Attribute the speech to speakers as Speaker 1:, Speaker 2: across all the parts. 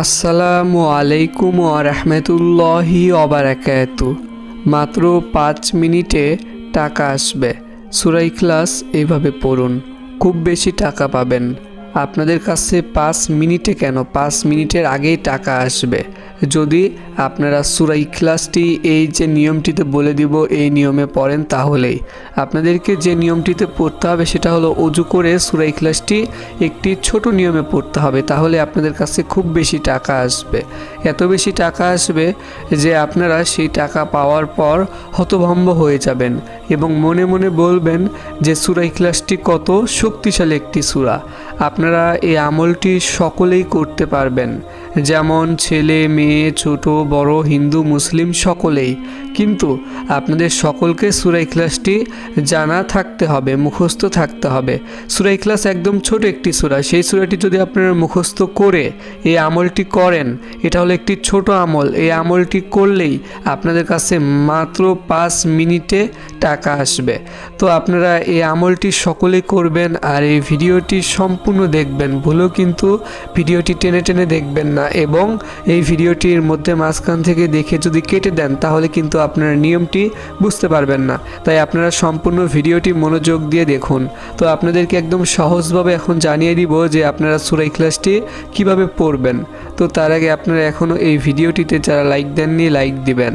Speaker 1: আসসালামু আলাইকুম রহমতুল্লাহি অবারাকাতু মাত্র পাঁচ মিনিটে টাকা আসবে। সুরাই ক্লাস এইভাবে পড়ুন। খুব বেশি টাকা পাবেন। আপনাদের কাছে পাঁচ মিনিটে কেন? পাঁচ মিনিটের আগেই টাকা আসবে। যদি আপনারা সুরাই ক্লাসটি এই যে নিয়মটিতে বলে দিব, এই নিয়মে পড়েন তাহলেই। আপনাদেরকে যে নিয়মটিতে পড়তে হবে সেটা হলো অজু করে সুরাই ক্লাসটি একটি ছোট নিয়মে পড়তে হবে, তাহলে আপনাদের কাছে খুব বেশি টাকা আসবে। এত বেশি টাকা আসবে যে আপনারা সেই টাকা পাওয়ার পর হতভম্ব হয়ে যাবেন এবং মনে মনে বলবেন যে সুরাই ক্লাসটি কত শক্তিশালী একটি সুরা। আপনারা এই আমলটি সকলেই করতে পারবেন। যেমন ছেলে মেয়ে ছোট বড় হিন্দু মুসলিম সকলেই। কিন্তু আপনাদের সকলকে সুরাই ক্লাসটি জানা থাকতে হবে, মুখস্থ থাকতে হবে। সুরাই ক্লাস একদম ছোট একটি সুরা, সেই সুরাটি যদি আপনারা মুখস্থ করে এই আমলটি করেন, এটা হলো একটি ছোট আমল, এই আমলটি করলেই আপনাদের কাছে মাত্র পাঁচ মিনিটে টাকা আসবে। তো আপনারা এই আমলটি সকলেই করবেন আর এই ভিডিওটি সম্পূর্ণ দেখবেন, ভুলেও কিন্তু ভিডিওটি টেনে টেনে দেখবেন না এবং এই ভিডিওটির মধ্যে মাঝখান থেকে দেখে যদি কেটে দেন, তাহলে কিন্তু আপনারা নিয়মটি বুঝতে পারবেন না। তাই আপনারা সম্পূর্ণ ভিডিওটি মনোযোগ দিয়ে দেখুন। তো আপনাদেরকে একদম সহজভাবে এখন জানিয়ে দিব যে আপনারা সুরাই ক্লাসটি কীভাবে পড়বেন। তো তার আগে আপনারা এখনও এই ভিডিওটিতে যারা লাইক দেননি, লাইক দিবেন।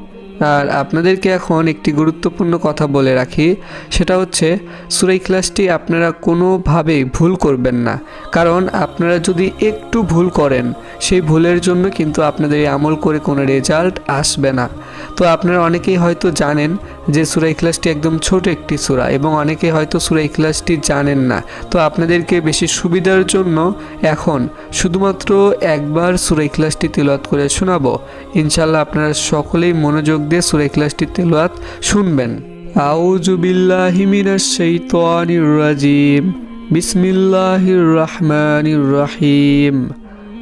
Speaker 1: আর আপনাদেরকে এখন একটি গুরুত্বপূর্ণ কথা বলে রাখি, সেটা হচ্ছে সুরাই ক্লাসটি আপনারা কোনোভাবেই ভুল করবেন না। কারণ আপনারা যদি একটু ভুল করেন, সেই ভুলের জন্য কিন্তু আপনাদের আমল করে কোনো রেজাল্ট আসবে না। তো আপনারা অনেকেই হয়তো জানেন যে সুরাই ক্লাসটি একদম ছোট একটি সুরা এবং অনেকে হয়তো সুরাই ক্লাসটি জানেন না। তো আপনাদেরকে বেশি সুবিধার জন্য এখন শুধুমাত্র একবার সুরাই ক্লাসটি তেলাওয়াত করে শোনাবো। ইনশাল্লাহ আপনারা সকলেই মনোযোগ দিয়ে সুরাই ক্লাসটি তেলাওয়াত শুনবেন। রাজিম। বিসমিল্লাহির রহমানির রহিম।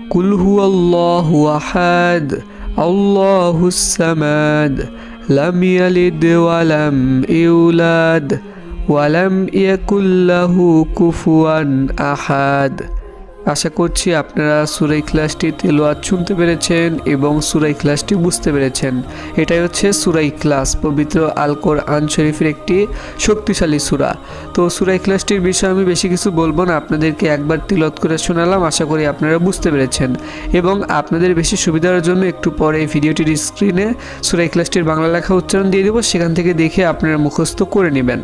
Speaker 1: কুল হুয়াল্লাহু আহাদ। الله السماد لم يلد ولم يولد ولم يكن له كفوا أحد. আশা করছি আপনারা সুরাই ক্লাসটি তেলোয়াত শুনতে পেরেছেন এবং সুরাই ক্লাসটি বুঝতে পেরেছেন। এটাই হচ্ছে সুরাই ক্লাস, পবিত্র আল আন শরীফের একটি শক্তিশালী সুরা। তো সুরাই ক্লাসটির বিষয়ে আমি বেশি কিছু বলব না, আপনাদেরকে একবার তিলত করে শোনালাম, আশা করি আপনারা বুঝতে পেরেছেন। এবং আপনাদের বেশি সুবিধার জন্য একটু পরে এই ভিডিওটির স্ক্রিনে সুরাই ক্লাসটির বাংলা লেখা উচ্চারণ দিয়ে দেবো, সেখান থেকে দেখে আপনারা মুখস্থ করে নেবেন।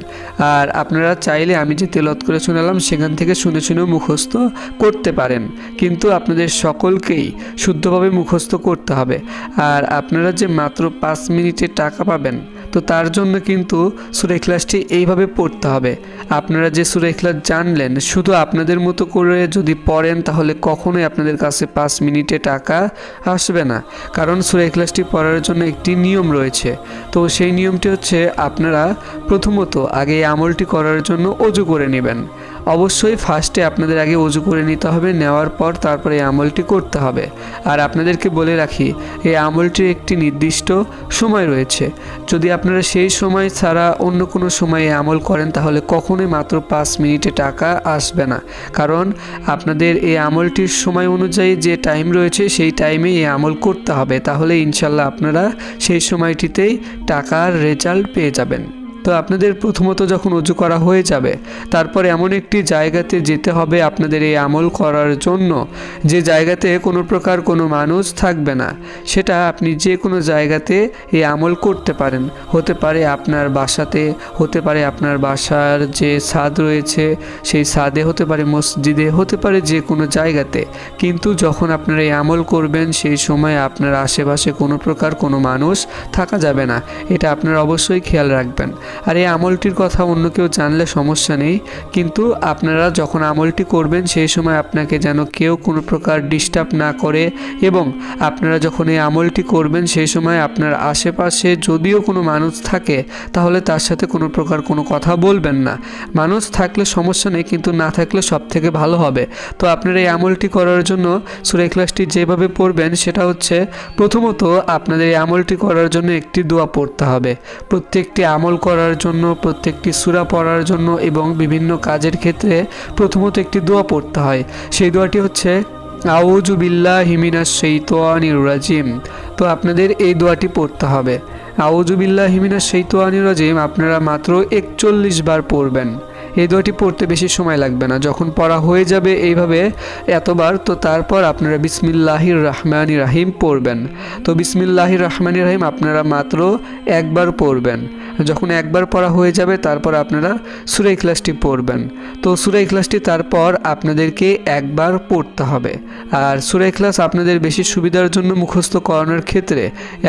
Speaker 1: আর আপনারা চাইলে আমি যে তেলত করে শোনালাম, সেখান থেকে শুনে শুনেও মুখস্থ করতে পারেন, কিন্তু আপনাদের সকলকেই শুদ্ধভাবে মুখস্থ করতে হবে। আর আপনারা যে মাত্র পাঁচ মিনিটে টাকা পাবেন তো তার জন্য কিন্তু সুরে ক্লাসটি এইভাবে পড়তে হবে। আপনারা যে সুরে ক্লাস জানলেন, শুধু আপনাদের মতো করে যদি পড়েন, তাহলে কখনোই আপনাদের কাছে পাঁচ মিনিটে টাকা আসবে না। কারণ সুরে ক্লাসটি পড়ার জন্য একটি নিয়ম রয়েছে। তো সেই নিয়মটি হচ্ছে, আপনারা প্রথমত আগে আমলটি করার জন্য অজু করে নেবেন। অবশ্যই ফার্স্টে আপনাদের আগে অজু করে নিতে হবে, নেওয়ার পর তারপরে এই আমলটি করতে হবে। আর আপনাদেরকে বলে রাখি, এই আমলটির একটি নির্দিষ্ট সময় রয়েছে। যদি আপনারা সেই সময় ছাড়া অন্য কোনো সময়ে আমল করেন, তাহলে কখনোই মাত্র পাঁচ মিনিটে টাকা আসবে না। কারণ আপনাদের এই আমলটির সময় অনুযায়ী যে টাইম রয়েছে, সেই টাইমে এই আমল করতে হবে। তাহলে ইনশাল্লাহ আপনারা সেই সময়টিতেই টাকার রেজাল্ট পেয়ে যাবেন। তো আপনাদের প্রথমত যখন উজু করা হয়ে যাবে, তারপরে এমন একটি জায়গাতে যেতে হবে আপনাদের এই আমল করার জন্য, যে জায়গাতে কোনো প্রকার কোনো মানুষ থাকবে না। সেটা আপনি যে কোনো জায়গাতে এই আমল করতে পারেন। হতে পারে আপনার বাসাতে, হতে পারে আপনার বাসার যে ছাদ রয়েছে, সেই ছাদে, হতে পারে মসজিদে, হতে পারে যে কোনো জায়গাতে। কিন্তু যখন আপনারা এই আমল করবেন, সেই সময় আপনার আশেপাশে কোনো প্রকার কোনো মানুষ থাকা যাবে না। এটা আপনারা অবশ্যই খেয়াল রাখবেন। আর এই আমলটির কথা অন্য কেউ জানলে সমস্যা নেই। কিন্তু আপনারা যখন আমলটি করবেন, সেই সময় আপনাকে যেন কেউ কোনো প্রকার ডিস্টার্ব না করে এবং আপনারা যখন এই আমলটি করবেন, সেই সময় আপনার আশেপাশে যদিও কোনো মানুষ থাকে, তাহলে তার সাথে কোনো প্রকার কোনো কথা বলবেন না। মানুষ থাকলে সমস্যা নেই, কিন্তু না থাকলে সব থেকে ভালো হবে। তো আপনারা এই আমলটি করার জন্য সুরে ক্লাসটি যেভাবে পড়বেন, সেটা হচ্ছে প্রথমত আপনাদের এই আমলটি করার জন্য একটি দোয়া পড়তে হবে। প্রত্যেকটি আমল করার জন্য, প্রত্যেকটি সুরা পড়ার জন্য এবং বিভিন্ন কাজের ক্ষেত্রে প্রথমত একটি দোয়া পড়তে হয়। সেই দোয়াটি হচ্ছে আউজু বিল্লাহ হিমিনা শৈতানির রাজিম। তো আপনাদের এই দোয়াটি পড়তে হবে। আউজু বিল্লাহ হিমিনা শৈতানির রাজিম আপনারা মাত্র একচল্লিশ বার পড়বেন। এই দোয়াটি পড়তে বেশি সময় লাগবে না। যখন পড়া হয়ে যাবে এইভাবে এতবার, তো তারপর আপনারা বিসমিল্লাহির রহমানি রাহিম পড়বেন। তো বিসমিল্লাহির রহমানি রাহিম আপনারা মাত্র একবার পড়বেন। যখন একবার পড়া হয়ে যাবে, তারপর আপনারা সুরাই ক্লাসটি পড়বেন। তো সুরাই ক্লাসটি তারপর আপনাদেরকে একবার পড়তে হবে। আর সুরাই ক্লাস আপনাদের বেশি সুবিধার জন্য মুখস্থ করানোর ক্ষেত্রে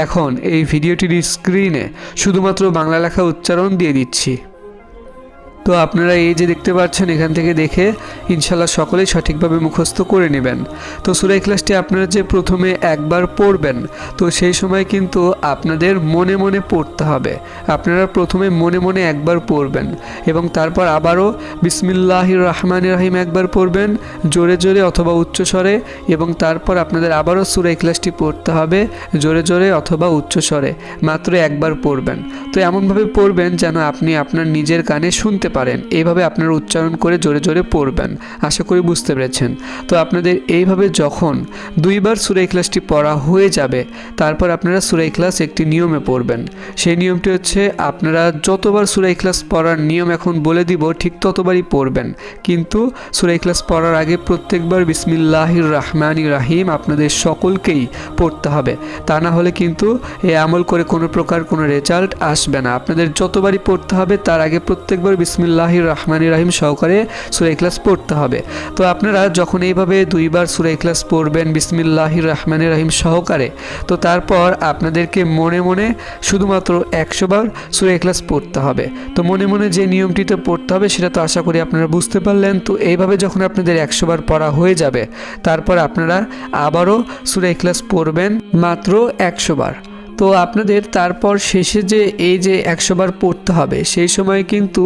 Speaker 1: এখন এই ভিডিওটির স্ক্রিনে শুধুমাত্র বাংলা লেখা উচ্চারণ দিয়ে দিচ্ছি। তো আপনারা এই যে দেখতে পাচ্ছেন, এখান থেকে দেখে ইনশাল্লাহ সকলেই সঠিকভাবে মুখস্থ করে নেবেন। তো সুরাই ক্লাসটি আপনারা যে প্রথমে একবার পড়বেন, তো সেই সময় কিন্তু আপনাদের মনে মনে পড়তে হবে। আপনারা প্রথমে মনে মনে একবার পড়বেন এবং তারপর আবারও বিসমিল্লাহ রহমান রাহিম একবার পড়বেন, জোরে জোরে অথবা উচ্চস্বরে এবং তারপর আপনাদের আবারও সুরাই ক্লাসটি পড়তে হবে, জোরে জোরে অথবা উচ্চস্বরে মাত্র একবার পড়বেন। তো এমনভাবে পড়বেন যেন আপনি আপনার নিজের কানে শুনতে পারেন। এইভাবে আপনারা উচ্চারণ করে জোরে জোরে পড়বেন। আশা করি বুঝতে পেরেছেন। তো আপনাদের এইভাবে যখন দুইবার সুরাই ক্লাসটি পড়া হয়ে যাবে, তারপর আপনারা সুরাই ক্লাস একটি নিয়মে পড়বেন। সেই নিয়মটি হচ্ছে, আপনারা যতবার সুরাই ক্লাস পড়ার নিয়ম এখন বলে দিব, ঠিক ততবারই পড়বেন। কিন্তু সুরাই ক্লাস পড়ার আগে প্রত্যেকবার বিসমিল্লাহির রহমানি রাহিম আপনাদের সকলকেই পড়তে হবে। তা না হলে কিন্তু এ আমল করে কোনো প্রকার কোনো রেজাল্ট আসবে না। আপনাদের যতবারই পড়তে হবে, তার আগে প্রত্যেকবার বিসমিল্লাহির রহমানি রাহিম সহকারে সুরাই ক্লাস পড়তে হবে। তো আপনারা যখন এইভাবে দুইবার সুরাই ক্লাস পড়বেন বিসমিল্লাহির রহমানি রাহিম সহকারে, তো তারপর আপনাদেরকে মনে মনে শুধুমাত্র একশো বার সুরাই ক্লাস পড়তে হবে। তো মনে মনে যে নিয়মটিতে পড়তে হবে সেটা তো আশা করি আপনারা বুঝতে পারলেন। তো এইভাবে যখন আপনাদের একশো বার পড়া হয়ে যাবে, তারপর আপনারা আবারও সুরাই ক্লাস পড়বেন মাত্র একশো বার। তো আপনাদের তারপর শেষে যে এই যে একশো বার পড়তে হবে। সেই সময় কিন্তু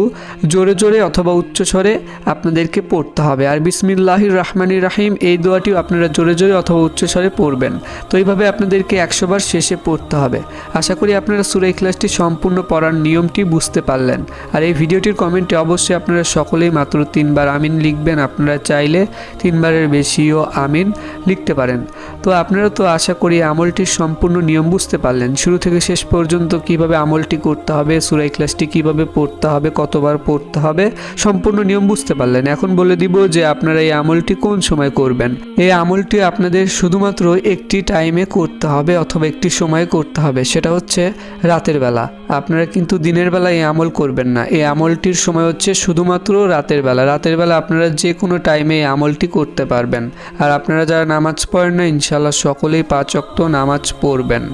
Speaker 1: জোরে জোরে অথবা উচ্চস্বরে আপনাদেরকে পড়তে হবে। আর বিসমিল্লাহির রহমানি রাহিম, এই দোয়াটিও আপনারা জোরে জোরে অথবা উচ্চস্বরে পড়বেন। তো এইভাবে আপনাদেরকে একশো বার শেষে পড়তে হবে। আশা করি আপনারা সুরাই ক্লাসটি সম্পূর্ণ পড়ার নিয়মটি বুঝতে পারলেন। আর এই ভিডিওটির কমেন্টে অবশ্যই আপনারা সকলেই মাত্র তিনবার আমিন লিখবেন। আপনারা চাইলে তিনবারের বেশিও আমিন লিখতে পারেন। তো আপনারা তো আশা করি আমলটির সম্পূর্ণ নিয়ম বুঝতে পারলেন। শুরু থেকে শেষ পর্যন্ত কীভাবে আমলটি করতে হবে সুরাই ক্লাসটি কীভাবে পড়তে হবে, কতবার পড়তে হবে, সম্পূর্ণ নিয়ম বুঝতে পারলেন। এখন বলে দিব যে আপনারা এই আমলটি কোন সময় করবেন? এই আমলটি আপনাদের শুধুমাত্র একটি টাইমে করতে হবে অথবা একটি সময় করতে হবে, সেটা হচ্ছে রাতের বেলা। আপনারা কিন্তু দিনের বেলা এই আমল করবেন না। এই আমলটির সময় হচ্ছে শুধুমাত্র রাতের বেলা। রাতের বেলা আপনারা যে কোনো টাইমে এই আমলটি করতে পারবেন। আর আপনারা যারা নামাজ পড়েন না ইনশাল্লাহ সকলেই পাঁচ অক্ত নামাজ পড়বেন।